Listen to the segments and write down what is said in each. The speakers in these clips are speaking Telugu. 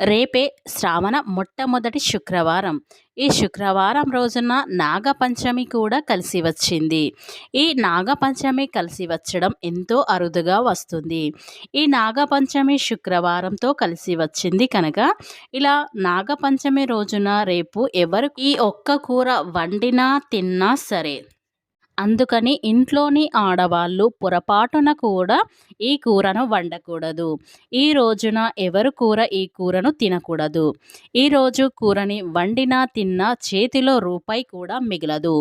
రేపే శ్రావణ మొట్టమొదటి శుక్రవారం. ఈ శుక్రవారం రోజున నాగపంచమి కూడా కలిసి వచ్చింది. ఈ నాగపంచమి కలిసి వచ్చడం ఎంతో అరుదుగా వస్తుంది. ఈ నాగపంచమి శుక్రవారంతో కలిసి వచ్చింది కనుక ఇలా నాగపంచమి రోజున రేపు ఎవరు ఈ ఒక్క కూర వండినా తిన్నా సరే అందుకని ఇంట్లోని ఆడవాళ్ళు పొరపాటున కూడా ఈ కూరను వండకూడదు. ఈ రోజున ఎవరు కూర ఈ కూరను తినకూడదు. ఈరోజు కూరని వండినా తిన్నా చేతిలో రూపాయి కూడా మిగలదు.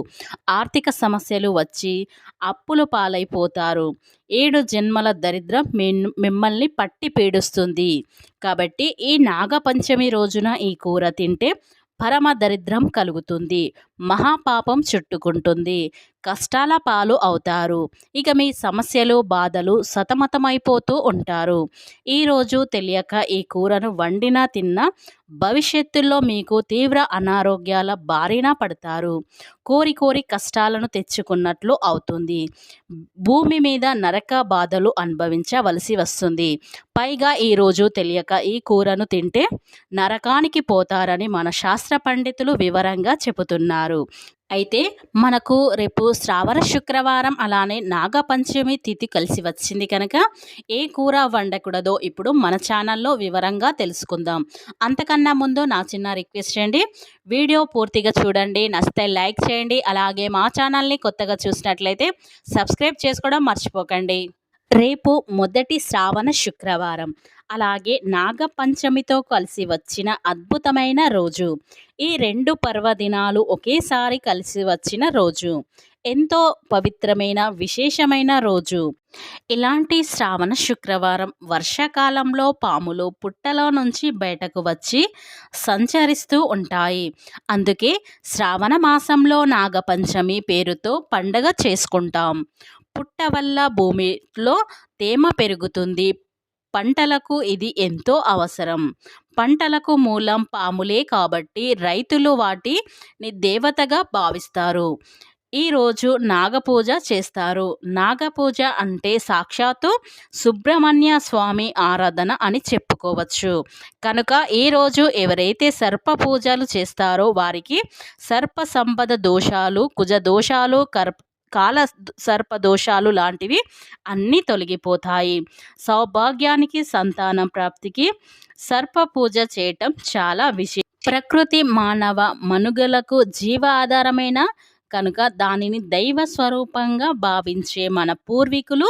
ఆర్థిక సమస్యలు వచ్చి అప్పులు పాలైపోతారు. ఏడు జన్మల దరిద్రం మిమ్మల్ని పట్టి పీడుస్తుంది. కాబట్టి ఈ నాగపంచమి రోజున ఈ కూర తింటే పరమ దరిద్రం కలుగుతుంది. మహాపాపం చుట్టుకుంటుంది. కష్టాల పాలు అవుతారు. ఇక మీ సమస్యలు బాధలు సతమతమైపోతూ ఉంటారు. ఈరోజు తెలియక ఈ కూరను వండినా తిన్నా భవిష్యత్తులో మీకు తీవ్ర అనారోగ్యాల బారిన పడతారు. కోరి కోరి కష్టాలను తెచ్చుకున్నట్లు అవుతుంది. భూమి మీద నరక బాధలు అనుభవించవలసి వస్తుంది. పైగా ఈరోజు తెలియక ఈ కూరను తింటే నరకానికి పోతారని మన శాస్త్ర పండితులు వివరంగా చెబుతున్నారు. అయితే మనకు రేపు శ్రావణ శుక్రవారం అలానే నాగపంచమి తిథి కలిసి వచ్చింది కనుక ఏ కూర వండకూడదో ఇప్పుడు మన ఛానల్లో వివరంగా తెలుసుకుందాం. అంతకన్నా ముందు నా చిన్న రిక్వెస్ట్ చేయండి. వీడియో పూర్తిగా చూడండి. నచ్చితే లైక్ చేయండి. అలాగే మా ఛానల్ని కొత్తగా చూసినట్లయితే సబ్స్క్రైబ్ చేసుకోవడం మర్చిపోకండి. రేపు మొదటి శ్రావణ శుక్రవారం. అలాగే నాగపంచమితో కలిసి వచ్చిన అద్భుతమైన రోజు. ఈ రెండు పర్వదినాలు ఒకేసారి కలిసి వచ్చిన రోజు. ఎంతో పవిత్రమైన విశేషమైన రోజు. ఇలాంటి శ్రావణ శుక్రవారం వర్షాకాలంలో పాములు పుట్టలో నుంచి బయటకు వచ్చి సంచరిస్తూ ఉంటాయి. అందుకే శ్రావణ మాసంలో నాగపంచమి పేరుతో పండగ చేసుకుంటాం. పుట్ట వల్ల భూమిలో తేమ పెరుగుతుంది. పంటలకు ఇది ఎంతో అవసరం. పంటలకు మూలం పాములే కాబట్టి రైతులు వాటిని దేవతగా భావిస్తారు. ఈరోజు నాగపూజ చేస్తారు. నాగపూజ అంటే సాక్షాత్తు సుబ్రహ్మణ్య స్వామి ఆరాధన అని చెప్పుకోవచ్చు. కనుక ఈరోజు ఎవరైతే సర్ప పూజలు చేస్తారో వారికి సర్ప సంపద దోషాలు కుజ దోషాలు కర్ప కాల సర్ప దోషాలు లాంటివి అన్నీ తొలగిపోతాయి. సౌభాగ్యానికి సంతానం ప్రాప్తికి సర్ప పూజ చేయటం చాలా విశేషం. ప్రకృతి మానవ మనుగలకు జీవ ఆధారమైన కనుక దానిని దైవ స్వరూపంగా భావించే మన పూర్వీకులు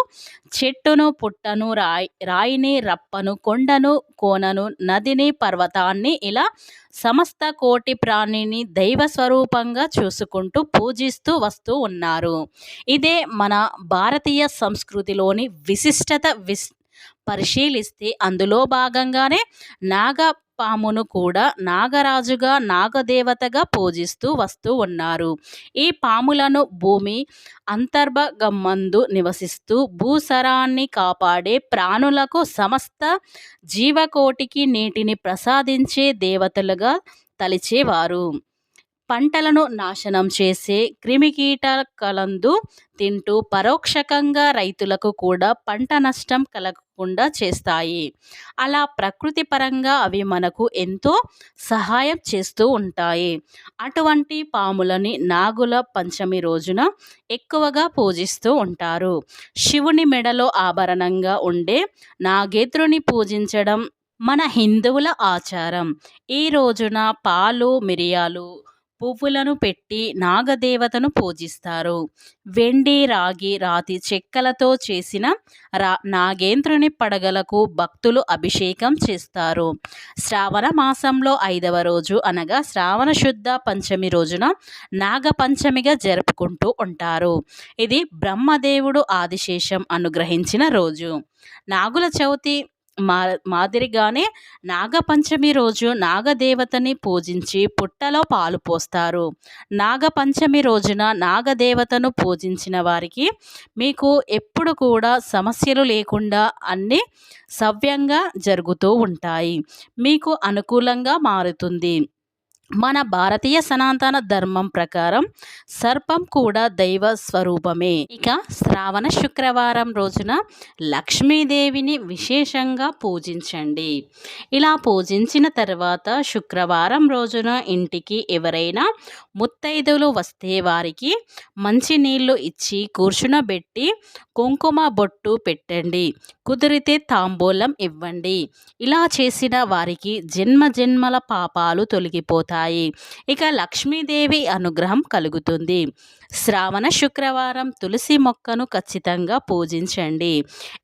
చెట్టును పుట్టను రాయి రాయిని రప్పను కొండను కోనను నదిని పర్వతాన్ని ఇలా సమస్త కోటి ప్రాణిని దైవ స్వరూపంగా చూసుకుంటూ పూజిస్తూ వస్తూ ఉన్నారు. ఇదే మన భారతీయ సంస్కృతిలోని విశిష్టత విస్ పరిశీలిస్తే అందులో భాగంగానే నాగ పామును కూడా నాగరాజుగా నాగదేవతగా పూజిస్తూ వస్తూ ఉన్నారు. ఈ పాములను భూమి అంతర్భగమ్మందు నివసిస్తూ భూసరాన్ని కాపాడే ప్రాణులకు సమస్త జీవకోటికి నీటిని ప్రసాదించే దేవతలుగా తలిచేవారు. పంటలను నాశనం చేసే క్రిమికీటకలందు తింటూ పరోక్షకంగా రైతులకు కూడా పంట నష్టం కలగకుండా చేస్తాయి. అలా ప్రకృతి పరంగా అవి మనకు ఎంతో సహాయం చేస్తూ ఉంటాయి. అటువంటి పాములని నాగుల పంచమి రోజున ఎక్కువగా పూజిస్తూ ఉంటారు. శివుని మెడలో ఆభరణంగా ఉండే నాగేంద్రుని పూజించడం మన హిందువుల ఆచారం. ఈ రోజున పాలు మిరియాలు పువ్వులను పెట్టి నాగదేవతను పూజిస్తారు. వెండి రాగి రాతి చెక్కలతో చేసిన రా నాగేంద్రుని పడగలకు భక్తులు అభిషేకం చేస్తారు. శ్రావణ మాసంలో ఐదవ రోజు అనగా శ్రావణ శుద్ధ పంచమి రోజున నాగపంచమిగా జరుపుకుంటూ ఉంటారు. ఇది బ్రహ్మదేవుడు ఆదిశేషం అనుగ్రహించిన రోజు. నాగుల చవితి మా మాదిరిగానే నాగపంచమి రోజు నాగదేవతని పూజించి పుట్టలో పాలు పోస్తారు. నాగపంచమి రోజున నాగదేవతను పూజించిన వారికి మీకు ఎప్పుడు కూడా సమస్యలు లేకుండా అన్నీ సవ్యంగా జరుగుతూ ఉంటాయి. మీకు అనుకూలంగా మారుతుంది. మన భారతీయ సనాతన ధర్మం ప్రకారం సర్పం కూడా దైవ స్వరూపమే. ఇక శ్రావణ శుక్రవారం రోజున లక్ష్మీదేవిని విశేషంగా పూజించండి. ఇలా పూజించిన తర్వాత శుక్రవారం రోజున ఇంటికి ఎవరైనా ముత్తైదులు వస్తే వారికి మంచి నీళ్ళు ఇచ్చి కూర్చునబెట్టి కుంకుమ బొట్టు పెట్టండి. కుదిరితే తాంబూలం ఇవ్వండి. ఇలా చేసిన వారికి జన్మ జన్మల పాపాలు తొలగిపోతాయి. ఇక లక్ష్మీదేవి అనుగ్రహం కలుగుతుంది. శ్రావణ శుక్రవారం తులసి మొక్కను ఖచ్చితంగా పూజించండి.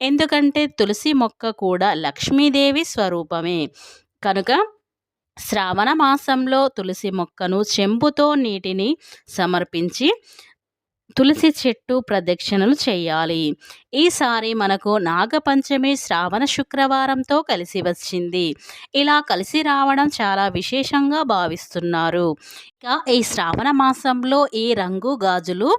ఎందుకంటే తులసి మొక్క కూడా లక్ష్మీదేవి స్వరూపమే. కనుక శ్రావణ మాసంలో తులసి మొక్కను చెంబుతో నీటిని సమర్పించి తులసి చెట్టు ప్రదక్షిణలు చేయాలి. ఈసారి మనకు నాగపంచమి శ్రావణ శుక్రవారంతో కలిసి వచ్చింది. ఇలా కలిసి రావడం చాలా విశేషంగా భావిస్తున్నారు. ఇక ఈ శ్రావణ మాసంలో ఈ రంగు గాజులు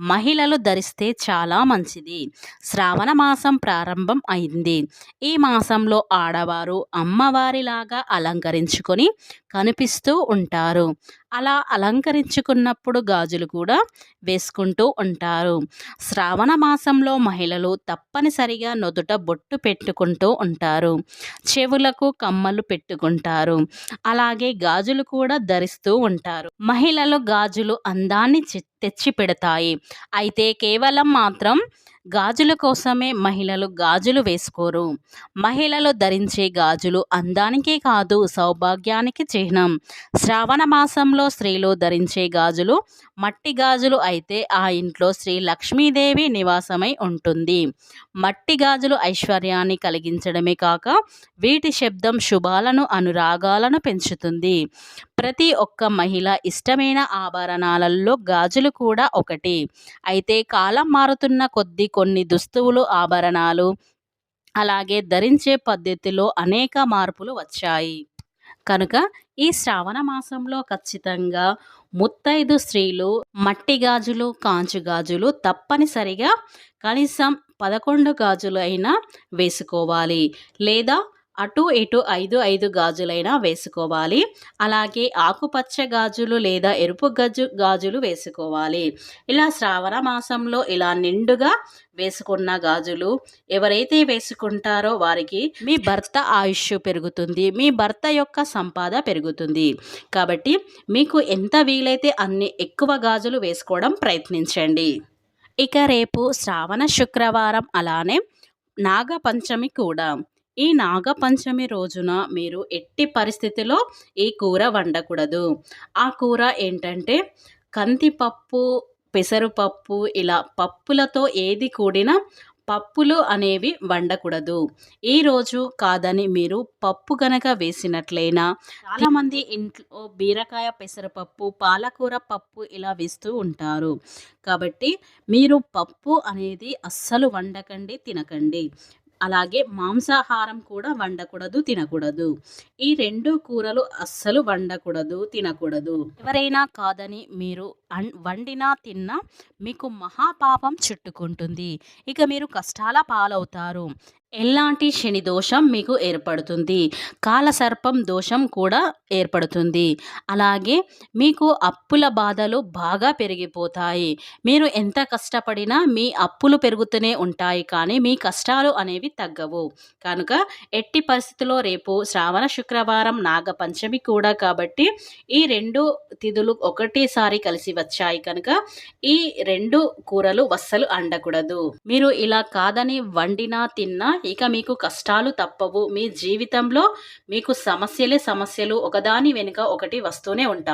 మహిళలు ధరిస్తే చాలా మంచిది. శ్రావణ మాసం ప్రారంభం అయింది. ఈ మాసంలో ఆడవారు అమ్మవారిలాగా అలంకరించుకొని కనిపిస్తూ ఉంటారు. అలా అలంకరించుకున్నప్పుడు గాజులు కూడా వేసుకుంటూ ఉంటారు. శ్రావణ మాసంలో మహిళలు తప్పనిసరిగా నొదుట బొట్టు పెట్టుకుంటూ ఉంటారు. చెవులకు కమ్మలు పెట్టుకుంటారు. అలాగే గాజులు కూడా ధరిస్తూ ఉంటారు. మహిళలు గాజులు అందాన్ని తెచ్చి పెడతాయి అయితే కేవలం మాత్రం గాజుల కోసమే మహిళలు గాజులు వేసుకోరు. మహిళలు ధరించే గాజులు అందానికే కాదు సౌభాగ్యానికి చిహ్నం. శ్రావణ మాసంలో స్త్రీలు ధరించే గాజులు మట్టి గాజులు అయితే ఆ ఇంట్లో శ్రీ లక్ష్మీదేవి నివాసమై ఉంటుంది. మట్టి గాజులు ఐశ్వర్యాన్ని కలిగించడమే కాక వీటి శబ్దం శుభాలను అనురాగాలను పెంచుతుంది. ప్రతి ఒక్క మహిళ ఇష్టమైన ఆభరణాలలో గాజులు కూడా ఒకటి. అయితే కాలం మారుతున్న కొద్దీ కొన్ని దుస్తువులు ఆభరణాలు అలాగే ధరించే పద్ధతిలో అనేక మార్పులు వచ్చాయి. కనుక ఈ శ్రావణ మాసంలో ఖచ్చితంగా ముత్తైదు స్త్రీలు మట్టి గాజులు కాంచు గాజులు తప్పనిసరిగా కనీసం పదకొండు గాజులు అయినా వేసుకోవాలి. లేదా అటు ఇటు ఐదు ఐదు గాజులైనా వేసుకోవాలి. అలాగే ఆకుపచ్చ గాజులు లేదా ఎరుపు గజు గాజులు వేసుకోవాలి. ఇలా శ్రావణ మాసంలో ఇలా నిండుగా వేసుకున్న గాజులు ఎవరైతే వేసుకుంటారో వారికి మీ భర్త ఆయుష్ పెరుగుతుంది. మీ భర్త యొక్క సంపాద పెరుగుతుంది. కాబట్టి మీకు ఎంత వీలైతే అన్ని ఎక్కువ గాజులు వేసుకోవడం ప్రయత్నించండి. ఇక రేపు శ్రావణ శుక్రవారం అలానే నాగపంచమి కూడా. ఈ నాగపంచమి రోజున మీరు ఎట్టి పరిస్థితిలో ఈ కూర వండకూడదు. ఆ కూర ఏంటంటే కందిపప్పు పెసరుపప్పు ఇలా పప్పులతో ఏది కూడిన పప్పులు అనేవి వండకూడదు. ఈరోజు కాదని మీరు పప్పు గనక వేసినట్లయినా చాలామంది ఇంట్లో బీరకాయ పెసరపప్పు పాలకూర పప్పు ఇలా వేస్తూ ఉంటారు. కాబట్టి మీరు పప్పు అనేది అస్సలు వండకండి తినకండి. అలాగే మాంసాహారం కూడా వండకూడదు తినకూడదు. ఈ రెండు కూరలు అస్సలు వండకూడదు తినకూడదు. ఎవరైనా కాదని మీరు వండినా తిన్నా మీకు మహాపాపం చుట్టుకుంటుంది. ఇక మీరు కష్టాల పాలవుతారు. ఎలాంటి శని దోషం మీకు ఏర్పడుతుంది? కాలసర్పం దోషం కూడా ఏర్పడుతుంది. అలాగే మీకు అప్పుల బాధలు బాగా పెరిగిపోతాయి. మీరు ఎంత కష్టపడినా మీ అప్పులు పెరుగుతూనే ఉంటాయి కానీ మీ కష్టాలు అనేవి తగ్గవు. కనుక ఎట్టి పరిస్థితిలో రేపు శ్రావణ శుక్రవారం నాగపంచమి కూడా కాబట్టి ఈ రెండు తిథులు ఒకటేసారి కలిసి వచ్చాయి కనుక ఈ రెండు కూరలు వస్సలు అండకూడదు. మీరు ఇలా కాదని వండినా తిన్నా ఇక మీకు కష్టాలు తప్పవు. మీ జీవితంలో మీకు సమస్యలే సమస్యలు. ఒకదాని వెనుక ఒకటి వస్తూనే ఉంటాయి